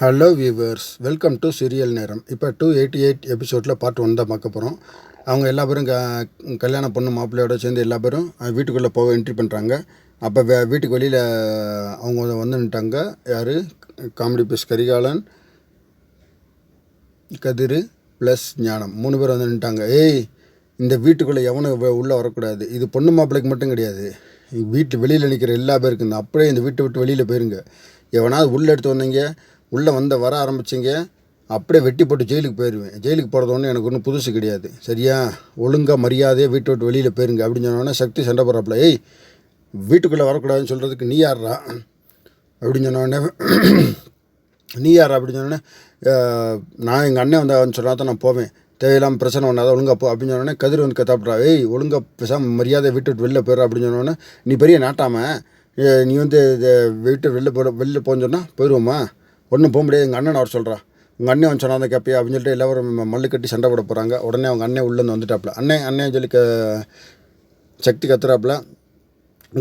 Hello viewers welcome to serial நேரம் இப்போ two eighty eight எபிசோடில் பார்ட் ஒன் தான் பார்க்க போகிறோம் அவங்க எல்லா பேரும் க கல்யாண பொண்ணு மாப்பிள்ளையோட சேர்ந்து எல்லா பேரும் வீட்டுக்குள்ளே போக என்ட்ரி பண்ணுறாங்க அப்போ வே வீட்டுக்கு வெளியில் அவங்க வந்து நின்ட்டாங்க யார்? Comedy piece Karikalan Kathir plus Gnanam. மூணு பேர் வந்து நின்ட்டாங்க ஏய் இந்த வீட்டுக்குள்ளே எவனும் உள்ளே வரக்கூடாது. இது பொண்ணு மாப்பிள்ளைக்கு மட்டும் கிடையாது. வீட்டு வெளியில் நிற்கிற எல்லா பேருக்கும் இந்த அப்படியே இந்த வீட்டை விட்டு வெளியில் போயிருங்க. எவனாவது உள்ளே எடுத்து வந்தீங்க உள்ளே வந்த வர ஆரம்பிச்சிங்க. அப்படியே வெட்டி போட்டு ஜெயிலுக்கு போயிடுவேன் ஜெயிலுக்கு போகிறது எனக்கு ஒன்றும் புதுசு கிடையாது. சரியா? ஒழுங்காக மரியாதையாக வீட்டை விட்டு வெளியில் போயிருங்க அப்படின்னு சொன்னோடனே சக்தி சண்டை போடுறாப்புல. ஏய் வீட்டுக்குள்ளே வரக்கூடாதுன்னு சொல்கிறதுக்கு நீ யார்றா? அப்படின்னு சொன்னோடனே நீ யார் அப்படின்னு சொன்னோடனே நான் எங்கள் அண்ணன் வந்தால் சொன்னால் தான் நான் போவேன். தேவையில்லாமல் பிரச்சனை ஒன்றாத ஒழுங்கா போ. அப்படின்னு சொன்னோடனே கதிர் வந்து கத்தாப்புறா ஏய் ஒழுங்காக பேசாம மரியாதை விட்டு விட்டு வெளில போயிடுற. அப்படின்னு சொன்னோடனே நீ பெரிய நாட்டாமல் நீ வந்து இது வெளில போகிற வெளில போன்னு சொன்னால் போயிடுவோமா ஒன்றும் போக முடியாது. எங்கள் அண்ணன் அவர் சொல்கிறா உங்கள் அண்ணன் வந்து சொன்னா கேப்பியா? அப்படின்னு சொல்லிட்டு எல்லாரும் மல்லு கட்டி சண்டை போட போகிறாங்க உடனே அவங்க அண்ணன் உள்ளேருந்து வந்துட்டாப்புல. அண்ணன் அண்ணன் சொல்லி க சக்தி கத்துறாப்புல.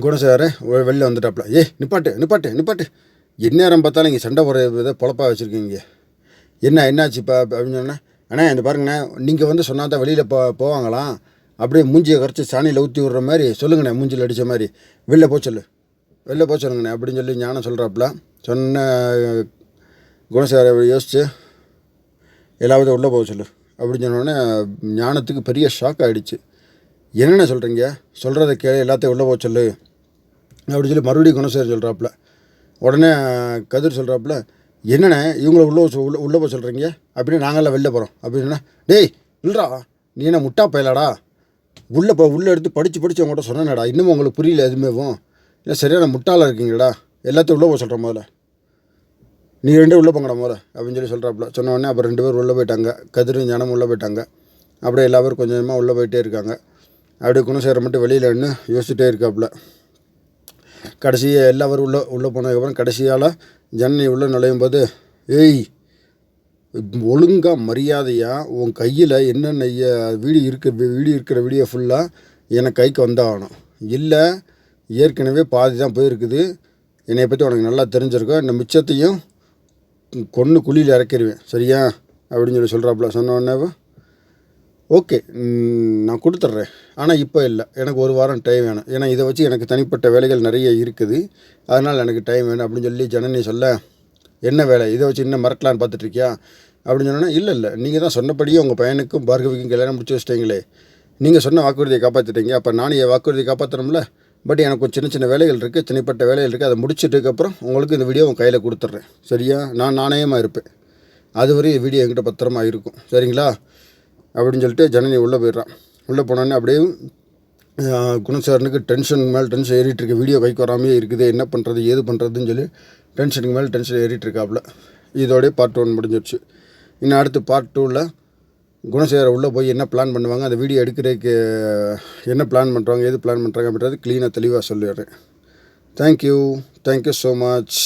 குணசார வெளில வந்துட்டாப்புல. ஏய் நிப்பாட்டு நிப்பாட்டு நிப்பாட்டு. எந்நேரம் பார்த்தாலும் இங்கே சண்டை போடுற இதை பொழப்பாக வச்சுருக்கீங்க. என்ன என்னாச்சுப்பா அப்படின்னு சொன்னேன். அண்ணா இந்த பாருங்கண்ணே. நீங்கள் வந்து சொன்னால் தான் வெளியில் போ போவாங்களாம். அப்படியே மூஞ்சியை கரைச்சி சாணியில் ஊற்றி விடுற மாதிரி சொல்லுங்கண்ணே மூஞ்சியில் அடித்த மாதிரி. வெளில போச்சொல்லு சொல்லு. வெளில போச்சொல்லுங்கண்ணே அப்படின்னு சொல்லி ஞானம் சொல்கிறாப்புல சொன்ன குணசார யோசிச்சு எல்லாவது உள்ளே போக சொல்லு. அப்படின்னு சொன்னோடனே ஞானத்துக்கு பெரிய ஷாக் ஆகிடுச்சு என்னென்ன சொல்கிறீங்க சொல்கிறத கேளு எல்லாத்தையும் உள்ளே போக சொல்லு. அப்படின்னு சொல்லி மறுபடியும் குணசேகர் சொல்கிறாப்புல உடனே கதிர் சொல்கிறாப்புல என்னண்ணே இவங்கள உள்ளே உள்ள உள்ளே போக சொல்கிறீங்க அப்படின்னு நாங்களாம் வெளில போகிறோம் அப்படின்னா டேய் இல்லைடா நீ என்ன முட்டா பயலாடா? உள்ளே போ உள்ளே எடுத்து படித்து படித்து அவங்கள்ட்ட சொன்னேன்டா. இன்னமும் உங்களுக்கு புரியல எதுவுமேவும். இல்லை சரியான முட்டாளாக இருக்கீங்களடா. எல்லாத்தையும் உள்ளே போக சொல்கிற முதல்ல. நீ ரெண்டு உள்ளே போங்கடா முதல்ல அப்படின்னு சொல்லி சொல்கிறாப்புல சொன்ன உடனே அப்புறம் ரெண்டு பேர் உள்ளே போயிட்டாங்க. கதிரும் ஞானம் உள்ளே போயிட்டாங்க. அப்படியே எல்லா பேரும் கொஞ்சம் கொஞ்சமாக உள்ளே போயிட்டே இருக்காங்க. அப்படியே குணசேகரை மட்டும் வெளியில் நின்று யோசிச்சுட்டே இருக்காப்புல. கடைசியாக எல்லாரும் உள்ளே உள்ளே போனதுக்கப்புறம் கடைசியால் ஜன்னி உள்ளே நுழையும் போது ஏய் ஒழுங்காக மரியாதையாக உன் கையில் என்னென்ன வீடியோ இருக்க வீடியோ இருக்கிற வீடியோ ஃபுல்லாக எனக்கு கைக்கு வந்தாகணும். இல்லை ஏற்கனவே பாதி தான் போயிருக்குது. என்னை பற்றி உனக்கு நல்லா தெரிஞ்சிருக்கும் இந்த மிச்சத்தையும் கொன்று குழியில் இறக்கிடுவேன் சரியா? அப்படின்னு சொல்லி சொல்கிறாப்புல சொன்ன உடனே ஓகே நான் கொடுத்துட்றேன். ஆனால் இப்போ இல்லை. எனக்கு ஒரு வாரம் டைம் வேணும். ஏன்னா இதை வச்சு எனக்கு தனிப்பட்ட வேலைகள் நிறைய இருக்குது. அதனால் எனக்கு டைம் வேணும். அப்படின்னு சொல்லி ஜனனி சொல்ல என்ன வேலை? இதை வச்சு இன்னும் மறக்கலான்னு பார்த்துட்ருக்கியா? அப்படின்னு சொன்னோன்னா இல்லை இல்லை. நீங்கள் தான் சொன்னபடியே உங்கள் பையனுக்கும் பார்கவிக்கும் கல்யாணம் முடிச்சு வச்சிட்டீங்களே. நீங்கள் சொன்ன வாக்குறுதியை காப்பாற்றிட்டீங்க அப்போ நானும் என் வாக்குறுதியை காப்பாற்றணும்ல பட் எனக்கு சின்ன சின்ன வேலைகள் இருக்குது தனிப்பட்ட வேலைகள் இருக்குது அதை முடிச்சிட்டதுக்கப்புறம் உங்களுக்கு இந்த வீடியோ உங்கள் கையில் கொடுத்துட்றேன். சரியா? நான் நாணயமாக இருப்பேன். அதுவரையும் வீடியோ என்கிட்ட பத்திரமா இருக்கும். சரிங்களா? அப்படின்னு சொல்லிட்டு ஜனனி உள்ளே போயிடுறான். உள்ளே போனோடனே அப்படியே குணசாரனுக்கு டென்ஷன் மேலே டென்ஷன் ஏறிட்டுருக்கு வீடியோ கைக்கு வராமையே இருக்குது. என்ன பண்ணுறது ஏது பண்ணுறதுன்னு சொல்லி டென்ஷனுக்கு மேலே டென்ஷன் ஏறிட்டுருக்காப்புல இதோடய பார்ட் ஒன் முடிஞ்சிருச்சு. இன்னும் அடுத்து பார்ட் டூவில் குணசேகர உள்ளே போய் என்ன பிளான் பண்ணுவாங்க? அந்த வீடியோ எடுக்கிறதுக்கு என்ன பிளான் பண்ணுறாங்க எது பிளான் பண்ணுறாங்க அப்படின்றது க்ளீனாக தெளிவாக சொல்லிடுறேன். Thank you thank you so much